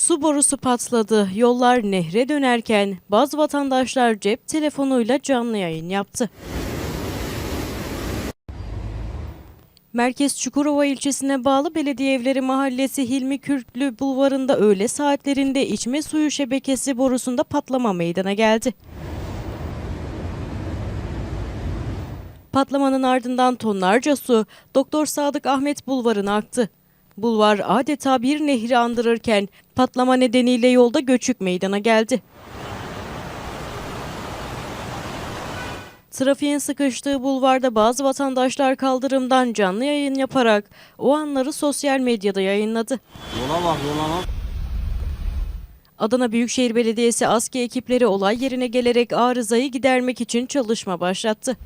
Su borusu patladı. Yollar nehre dönerken bazı vatandaşlar cep telefonuyla canlı yayın yaptı. Merkez Çukurova ilçesine bağlı Belediye Evleri Mahallesi Hilmi Kürtlü bulvarında öğle saatlerinde içme suyu şebekesi borusunda patlama meydana geldi. Patlamanın ardından tonlarca su Doktor Sadık Ahmet Bulvarı'na aktı. Bulvar adeta bir nehri andırırken patlama nedeniyle yolda göçük meydana geldi. Trafiğin sıkıştığı bulvarda bazı vatandaşlar kaldırımdan canlı yayın yaparak o anları sosyal medyada yayınladı. Yola bak yola lan. Adana Büyükşehir Belediyesi ASKİ ekipleri olay yerine gelerek arızayı gidermek için çalışma başlattı.